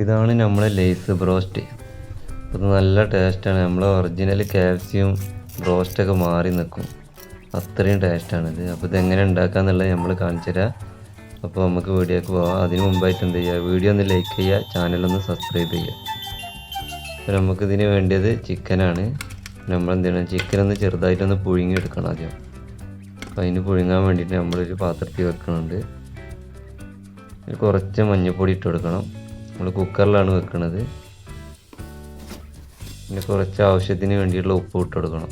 ഇതാണ് നമ്മളെ lace broast. ഇത് നല്ല ടേസ്റ്റാണ് നമ്മളെ ഒറിജിനൽ കാൽസ്യം ബ്രോസ്റ്റൊക്കെ മാറി നിൽക്കും അത്രയും ടേസ്റ്റാണിത് അപ്പോൾ ഇതെങ്ങനെ ഉണ്ടാക്കാന്നുള്ളത് നമ്മൾ കാണിച്ചു തരാം. അപ്പോൾ നമുക്ക് വീഡിയോക്ക് പോകാം അതിന് മുമ്പായിട്ട് എന്ത് ചെയ്യുക? വീഡിയോ ഒന്ന് ലൈക്ക് ചെയ്യുക. ചാനലൊന്ന് സബ്സ്ക്രൈബ് ചെയ്യുക. അപ്പോൾ നമുക്കിതിന് വേണ്ടിയത് ചിക്കനാണ് ചെയ്യണം? ചിക്കൻ ഒന്ന് ചെറുതായിട്ടൊന്ന് പുഴുങ്ങി എടുക്കണം ആദ്യം. അപ്പോൾ അതിന് പുഴുങ്ങാൻ വേണ്ടിയിട്ട് നമ്മളൊരു പാത്രത്തിൽ വെക്കുന്നുണ്ട് കുറച്ച് മഞ്ഞൾപ്പൊടി ഇട്ട് കൊടുക്കണം. നമ്മൾ കുക്കറിലാണ് വെക്കുന്നത് പിന്നെ കുറച്ച് ആവശ്യത്തിന് വേണ്ടിയുള്ള ഉപ്പ് ഇട്ട് കൊടുക്കണം.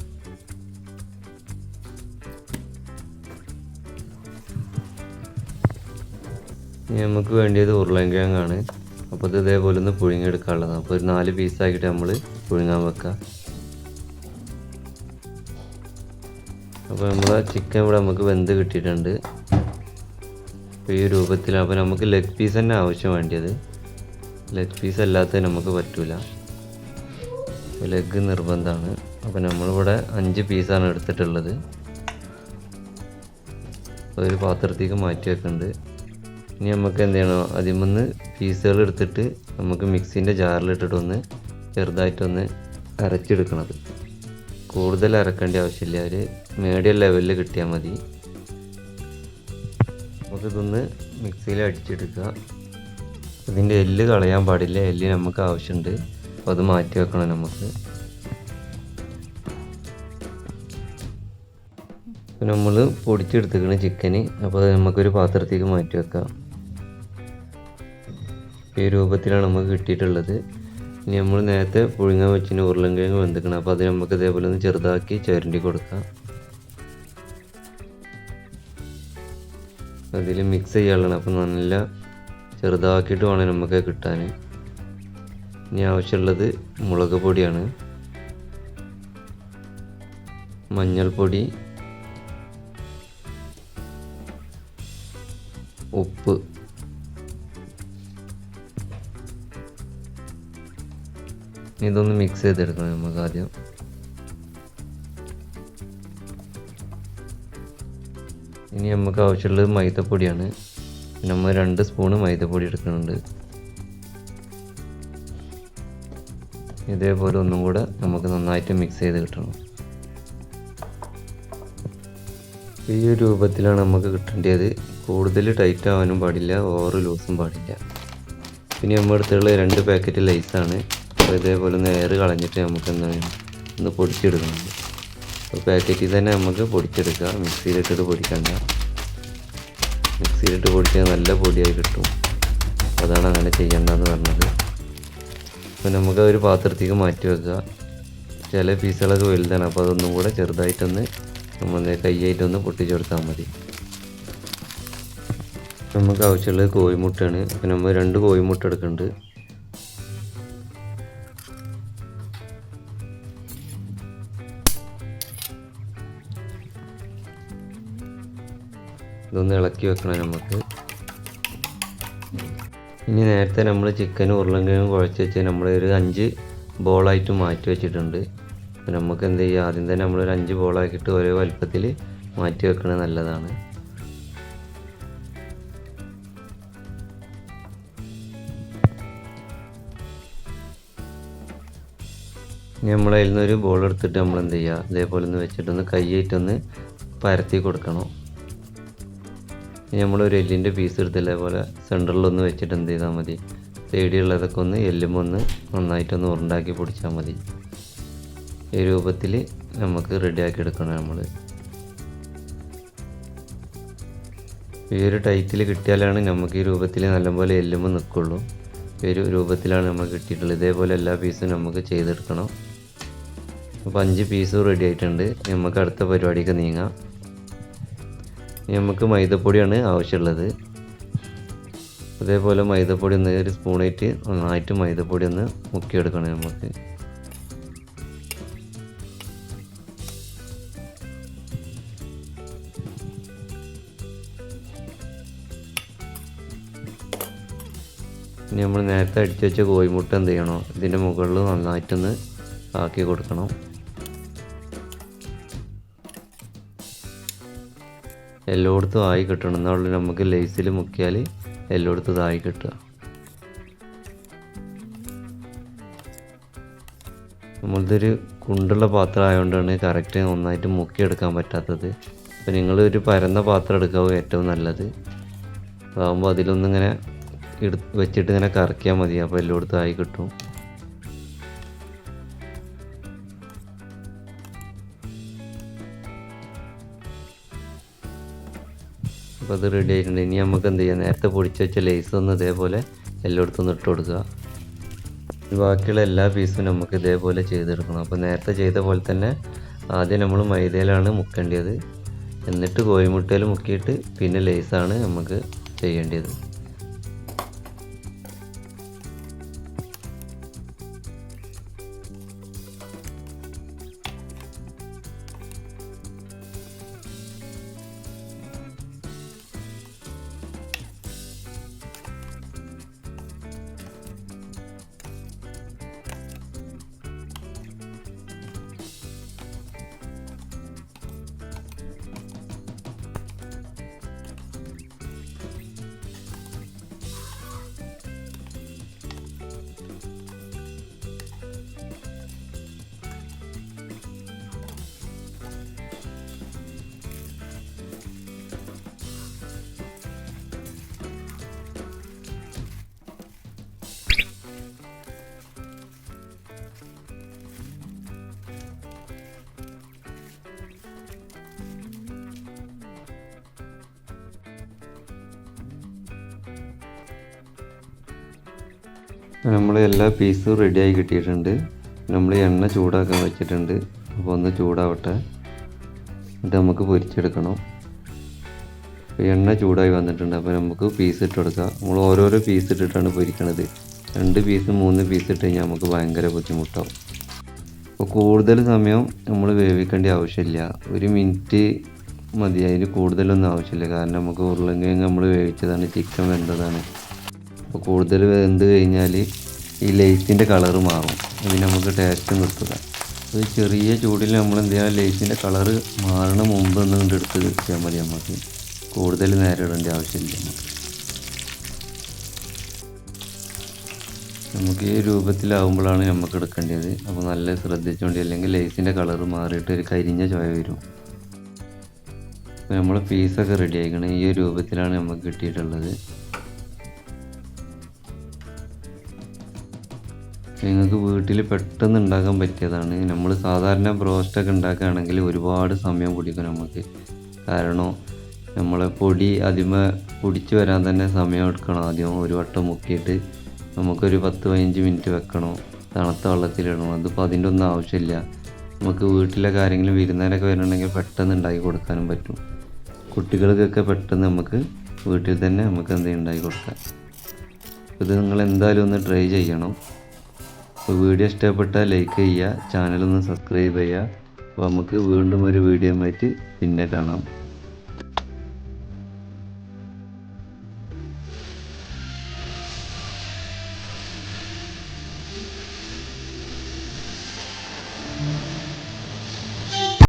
ഇനി നമുക്ക് വേണ്ടിയത് ഉരുളൻകിഴങ്ങാണ്. അപ്പോൾ ഇത് ഇതേപോലെ ഒന്ന് പുഴുങ്ങിയെടുക്കാനുള്ളതാണ് അപ്പോൾ ഒരു നാല് പീസാക്കിയിട്ട് നമ്മൾ പുഴുങ്ങാൻ വെക്കാം. അപ്പോൾ നമ്മൾ ചിക്കൻ ഇവിടെ നമുക്ക് വെന്ത് കിട്ടിയിട്ടുണ്ട്. അപ്പോൾ ഈ രൂപത്തിൽ അപ്പോൾ നമുക്ക് ലെഗ് പീസ് തന്നെ ആവശ്യം വേണ്ടിയത്. ലെഗ് പീസ് അല്ലാത്ത നമുക്ക് പറ്റൂല. ലെഗ് നിർബന്ധമാണ്. അപ്പോൾ നമ്മളിവിടെ അഞ്ച് പീസാണ് എടുത്തിട്ടുള്ളത്. ഒരു പാത്രത്തേക്ക് മാറ്റി വെക്കുന്നുണ്ട് ഇനി നമുക്ക് എന്ത് ചെയ്യണം? അതിൽ പീസുകൾ എടുത്തിട്ട് നമുക്ക് മിക്സിന്റെ ജാറിലിട്ടിട്ടൊന്ന് ചെറുതായിട്ടൊന്ന് അരച്ചെടുക്കണത്. കൂടുതൽ അരക്കേണ്ട ആവശ്യമില്ല. ഒരു മീഡിയം ലെവലിൽ കിട്ടിയാൽ മതി. നമുക്കിതൊന്ന് മിക്സിയിൽ അടിച്ചെടുക്കുക. ഇതിന്റെ എല്ല് കളയാൻ പാടില്ല. എല്ല് നമുക്ക് ആവശ്യമുണ്ട്. അപ്പോൾ അത് മാറ്റി വെക്കണം നമുക്ക്. നമ്മൾ പൊടിച്ചെടുത്തിക്കണ ചിക്കന് അപ്പോൾ അത് നമുക്കൊരു പാത്രത്തേക്ക് മാറ്റി വെക്കാം. ഈ രൂപത്തിലാണ് നമുക്ക് കിട്ടിയിട്ടുള്ളത്. ഇനി നമ്മൾ നേരത്തെ പുഴുങ്ങാൻ വെച്ചിന് ഉരുളൻകിഴങ്ങ് വെന്തിക്കണം അപ്പോൾ അത് നമുക്ക് ഇതേപോലെ ഒന്ന് ചെറുതാക്കി ചുരണ്ടി കൊടുക്കാം. അതിൽ മിക്സ് ചെയ്യാനുള്ളതാണ്. അപ്പോൾ നല്ല ചെറുതാക്കിയിട്ട് വേണം നമുക്ക് കിട്ടാൻ. ഇനി ആവശ്യമുള്ളത് മുളക് പൊടിയാണ്. മഞ്ഞൾപ്പൊടി ഉപ്പ് ഇതൊന്ന് മിക്സ് ചെയ്തെടുക്കണം നമുക്ക് ആദ്യം. ഇനി നമുക്ക് ആവശ്യമുള്ളത് മൈദപ്പൊടിയാണ്. നമ്മൾ രണ്ട് സ്പൂണ് മൈദപ്പൊടി എടുക്കുന്നുണ്ട്. ഇതേപോലെ ഒന്നും കൂടെ നമുക്ക് നന്നായിട്ട് മിക്സ് ചെയ്ത് കിട്ടണം. ഈ ഒരു രൂപത്തിലാണ് നമുക്ക് കിട്ടേണ്ടത്. കൂടുതൽ ടൈറ്റ് ആവാനും പാടില്ല ഓവർ ലൂസും പാടില്ല. പിന്നെ നമ്മൾ എടുത്തുള്ള രണ്ട് പാക്കറ്റ് ലൈസാണ് അപ്പോൾ ഇതേപോലെ ഒന്ന് കളഞ്ഞിട്ട് നമുക്ക് എന്താണ് ഒന്ന് പൊടിച്ചെടുക്കുന്നുണ്ട് അപ്പോൾ പാക്കറ്റിൽ തന്നെ നമുക്ക് പൊടിച്ചെടുക്കാം. മിക്സിയിലിട്ടിട്ട് പൊടിക്കണ്ട. മിക്സിയിലിട്ട് പൊടിച്ചാൽ നല്ല പൊടിയായി കിട്ടും. അതാണ് അങ്ങനെ ചെയ്യേണ്ടതെന്ന് പറഞ്ഞത്. അപ്പോൾ നമുക്ക് ഒരു പാത്രത്തേക്ക് മാറ്റി വെക്കുക ചില പീസുകളൊക്കെ വലുതാണ്. അപ്പോൾ അതൊന്നും കൂടെ ചെറുതായിട്ടൊന്ന് നമ്മൾ കൈയായിട്ടൊന്ന് പൊട്ടിച്ചെടുത്താൽ മതി. നമുക്ക് ആവശ്യമുള്ളത് കോഴിമുട്ടയാണ്. അപ്പോൾ നമ്മൾ രണ്ട് കോഴിമുട്ട എടുക്കുന്നുണ്ട്. ഇതൊന്ന് ഇളക്കി വെക്കണം നമുക്ക്. ഇനി നേരത്തെ നമ്മൾ ചിക്കനും ഉരുളങ്കിഴങ്ങും കുഴച്ച് വെച്ച് നമ്മൾ ഒരു അഞ്ച് ബോളായിട്ട് മാറ്റി വെച്ചിട്ടുണ്ട്. അപ്പോൾ നമുക്ക് എന്ത് ചെയ്യുക ആദ്യം തന്നെ നമ്മളൊരു അഞ്ച് ബോളാക്കിയിട്ട് ഒരേ വലുപ്പത്തിൽ മാറ്റി വെക്കണത് നല്ലതാണ്. ഇനി നമ്മളതിൽ നിന്നൊരു നിന്ന് ബോൾ എടുത്തിട്ട് നമ്മൾ എന്ത് ചെയ്യുക ഇതേപോലെ ഒന്ന് വെച്ചിട്ടൊന്ന് കൈയായിട്ടൊന്ന് പരത്തി കൊടുക്കണം. ഇനി ഒരു എല്ലിന്റെ പീസ് എടുത്തില്ല ഇതേപോലെ സെന്ററിലൊന്ന് വെച്ചിട്ട് എന്ത് ചെയ്താൽ മതി? സൈഡിലുള്ളതൊക്കെ ഒന്ന് എല്ലും ഒന്ന് നന്നായിട്ടൊന്ന് ഉരുണ്ടാക്കി പൊടിച്ചാൽ മതി. ഈ രൂപത്തിൽ നമുക്ക് റെഡിയാക്കി എടുക്കണം നമ്മൾ ഈ ഒരു ടൈറ്റിൽ കിട്ടിയാലാണ് നമുക്ക് ഈ രൂപത്തിൽ നല്ലപോലെ എല്ലുമ്പോൾ നിൽക്കുള്ളൂ ഈ ഒരു രൂപത്തിലാണ് നമ്മൾ കിട്ടിയിട്ടുള്ളത്. ഇതേപോലെ എല്ലാ പീസും നമുക്ക് ചെയ്തെടുക്കണം. അപ്പോൾ അഞ്ച് പീസും റെഡി ആയിട്ടുണ്ട്. നമുക്ക് അടുത്ത പരിപാടിക്ക് നീങ്ങാം. നമുക്ക് മൈദപ്പൊടിയാണ് ആവശ്യമുള്ളത്. അതേപോലെ മൈദപ്പൊടി ഒന്ന് ഒരു സ്പൂണായിട്ട് നന്നായിട്ട് മൈദപ്പൊടി ഒന്ന് മുക്കിയെടുക്കണം നമുക്ക്. ഇനി നമ്മൾ നേരത്തെ അടിച്ചു വെച്ച കോഴിമുട്ട എന്ത് ചെയ്യണം? ഇതിന്റെ മുകളിൽ നന്നായിട്ടൊന്ന് ആക്കി കൊടുക്കണം. എല്ലായിടത്തും ആയി കിട്ടണം. എന്നാലും നമുക്ക് ലേസിൽ മുക്കിയാൽ എല്ലായിടത്തും ഇതായി കിട്ടുക. നമ്മളിതൊരു കുണ്ടുള്ള പാത്രം ആയതുകൊണ്ടാണ് കറക്റ്റ് നന്നായിട്ട് മുക്കിയെടുക്കാൻ പറ്റാത്തത്. അപ്പോൾ നിങ്ങൾ ഒരു പരന്ന പാത്രം എടുക്കാവും ഏറ്റവും നല്ലത്. അതാകുമ്പോൾ അതിലൊന്നിങ്ങനെ എടു വെച്ചിട്ട് ഇങ്ങനെ കറക്കിയാൽ മതി. അപ്പോൾ എല്ലായിടത്തും ആയി കിട്ടും. അപ്പോൾ അത് റെഡി ആയിട്ടുണ്ട്. ഇനി നമുക്ക് എന്ത് ചെയ്യാം? നേരത്തെ പൊടിച്ച് വെച്ച ലേസ് ഒന്ന് ഇതേപോലെ എല്ലായിടത്തും ഇട്ട് കൊടുക്കുക. ബാക്കിയുള്ള എല്ലാ പീസും നമുക്ക് ഇതേപോലെ ചെയ്തെടുക്കണം. അപ്പോൾ നേരത്തെ ചെയ്ത പോലെ തന്നെ ആദ്യം നമ്മൾ മൈദയിലാണ് മുക്കേണ്ടത്. എന്നിട്ട് കോഴിമുട്ടയിൽ മുക്കിയിട്ട് പിന്നെ ലേസാണ് നമുക്ക് ചെയ്യേണ്ടത്. നമ്മൾ എല്ലാ പീസും റെഡിയായി കിട്ടിയിട്ടുണ്ട്. നമ്മൾ എണ്ണ ചൂടാക്കാൻ വെച്ചിട്ടുണ്ട്. അപ്പോൾ ഒന്ന് ചൂടാവട്ടെ. ഇത് നമുക്ക് പൊരിച്ചെടുക്കണം. എണ്ണ ചൂടായി വന്നിട്ടുണ്ട്. അപ്പോൾ നമുക്ക് പീസ് ഇട്ട് കൊടുക്കാം. നമ്മൾ ഓരോരോ പീസ് ഇട്ടിട്ടാണ് പൊരിക്കണത്. രണ്ട് പീസ് മൂന്ന് പീസ് ഇട്ട് കഴിഞ്ഞാൽ നമുക്ക് ഭയങ്കര ബുദ്ധിമുട്ടാവും. അപ്പോൾ കൂടുതൽ സമയം നമ്മൾ വേവിക്കേണ്ട ആവശ്യമില്ല. ഒരു മിനിറ്റ് മതി. അതിന് കൂടുതലൊന്നും ആവശ്യമില്ല. കാരണം നമുക്ക് ഉരുളങ്കിഴങ്ങ് നമ്മൾ വേവിച്ചതാണ് ചിക്കൻ വെന്തതാണ്. അപ്പോൾ കൂടുതൽ വെന്ത് കഴിഞ്ഞാൽ ഈ ലേസിന്റെ കളറ് മാറും. അതിന് നമുക്ക് ടേസ്റ്റ് നിർത്തുക അത് ചെറിയ ചൂടിൽ നമ്മൾ എന്ത് ചെയ്യുക ലേസിന്റെ കളറ് മാറണ മുമ്പ് ഒന്ന് കൊണ്ട് എടുത്ത് വെച്ചാൽ മതി നമുക്ക് കൂടുതൽ നേരം ഇടേണ്ട ആവശ്യമില്ല നമുക്ക് നമുക്ക് ഈ രൂപത്തിലാവുമ്പോഴാണ് നമുക്ക് എടുക്കേണ്ടത്. അപ്പോൾ നല്ല ശ്രദ്ധിച്ചുകൊണ്ട് അല്ലെങ്കിൽ ലേസിന്റെ കളറ് മാറിയിട്ട് ഒരു കരിഞ്ഞ ചോയ വരും. അപ്പോൾ നമ്മൾ പീസൊക്കെ റെഡി ആയിക്കണം. ഈ രൂപത്തിലാണ് നമുക്ക് കിട്ടിയിട്ടുള്ളത്. നിങ്ങൾക്ക് വീട്ടിൽ പെട്ടെന്ന് ഉണ്ടാക്കാൻ പറ്റിയതാണ്. നമ്മൾ സാധാരണ ബ്രോസ്റ്റൊക്കെ ഉണ്ടാക്കുകയാണെങ്കിൽ ഒരുപാട് സമയം പിടിക്കും നമുക്ക്. കാരണം നമ്മൾ പൊടി ആദ്യമേ പൊടിച്ച് വരാൻ തന്നെ സമയം എടുക്കണം ആദ്യം. ഒരു വട്ടം മുക്കിയിട്ട് നമുക്കൊരു പത്ത് പതിനഞ്ച് മിനിറ്റ് വെക്കണം. തണുത്ത വെള്ളത്തിലിടണം. അതിപ്പോൾ അതിന്റെ ഒന്നും ആവശ്യമില്ല. നമുക്ക് വീട്ടിലെ ആരെങ്കിലും വിരുന്നേരൊക്കെ വരുന്നുണ്ടെങ്കിൽ പെട്ടെന്ന് ഉണ്ടാക്കി കൊടുക്കാനും പറ്റും. കുട്ടികൾക്കൊക്കെ പെട്ടെന്ന് നമുക്ക് വീട്ടിൽ തന്നെ നമുക്ക് എന്തെങ്കിലും ഉണ്ടാക്കി കൊടുക്കാം. ഇത് നിങ്ങൾ എന്തായാലും ഒന്ന് ട്രൈ ചെയ്യണം. അപ്പോൾ വീഡിയോ ഇഷ്ടപ്പെട്ടാൽ ലൈക്ക് ചെയ്യുക ചാനലൊന്ന് സബ്സ്ക്രൈബ് ചെയ്യുക. അപ്പോൾ നമുക്ക് വീണ്ടും ഒരു വീഡിയോ ആയിട്ട് പിന്നെ കാണാം.